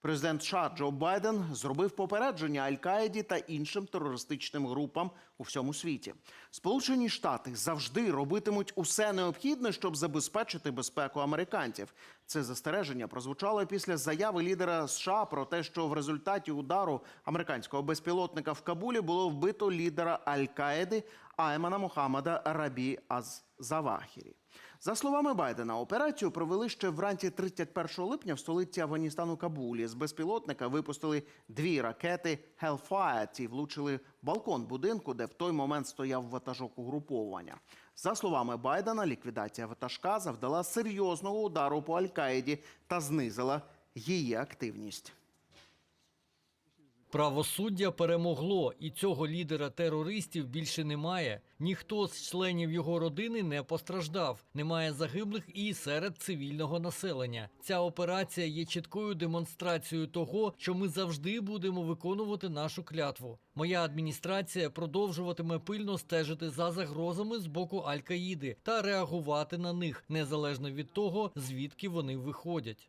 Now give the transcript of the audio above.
Президент США Джо Байден зробив попередження Аль-Каїді та іншим терористичним групам у всьому світі. Сполучені Штати завжди робитимуть усе необхідне, щоб забезпечити безпеку американців. Це застереження прозвучало після заяви лідера США про те, що в результаті удару американського безпілотника в Кабулі було вбито лідера Аль-Каїди Аймана Мохаммада Рабі Аз Завахірі. За словами Байдена, операцію провели ще вранці 31 липня в столиці Афганістану Кабулі. З безпілотника випустили дві ракети Hellfire. Ті влучили балкон будинку, де в той момент стояв ватажок угруповання. За словами Байдена, ліквідація ватажка завдала серйозного удару по Аль-Каїді та знизила її активність. Правосуддя перемогло, і цього лідера терористів більше немає. Ніхто з членів його родини не постраждав. Немає загиблих і серед цивільного населення. Ця операція є чіткою демонстрацією того, що ми завжди будемо виконувати нашу клятву. Моя адміністрація продовжуватиме пильно стежити за загрозами з боку Аль-Каїди та реагувати на них незалежно від того, звідки вони виходять.